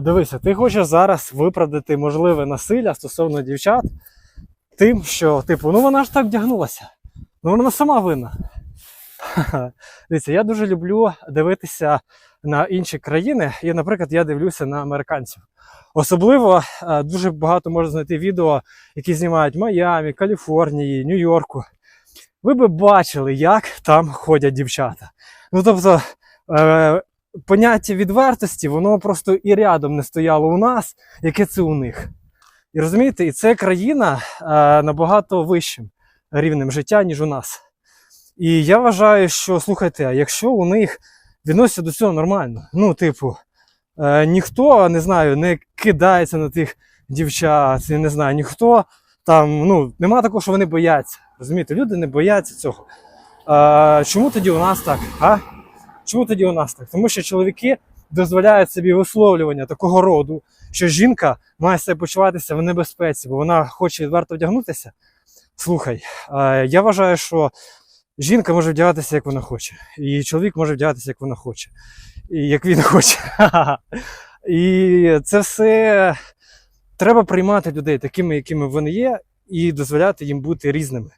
Дивися, ти хочеш зараз виправдати можливе насилля стосовно дівчат тим, що, типу, ну вона ж так вдягнулася. Ну вона сама винна. Дивіться, я дуже люблю дивитися на інші країни. І, наприклад, я дивлюся на американців. Особливо е, дуже багато можна знайти відео, які знімають в Майамі, Каліфорнії, Нью-Йорку. Ви би бачили, як там ходять дівчата. Ну тобто, е, поняття відвертості, воно просто і рядом не стояло у нас, яке це у них. І розумієте, і це країна е, набагато вищим рівнем життя, ніж у нас. І я вважаю, що слухайте, а якщо у них відносяться до цього нормально, ну, типу, е, ніхто не знаю, не кидається на тих дівчат, не знаю, ніхто там, ну, нема такого, що вони бояться. Розумієте, люди не бояться цього. Е, чому тоді у нас так? А? Чому тоді у нас так? Тому що чоловіки дозволяють собі висловлювання такого роду, що жінка має себе почуватися в небезпеці, бо вона хоче відверто вдягнутися. Слухай, я вважаю, що жінка може вдягатися, як вона хоче, і чоловік може вдягатися, як вона хоче, і як він хоче. І це все треба приймати людей такими, якими вони є, і дозволяти їм бути різними.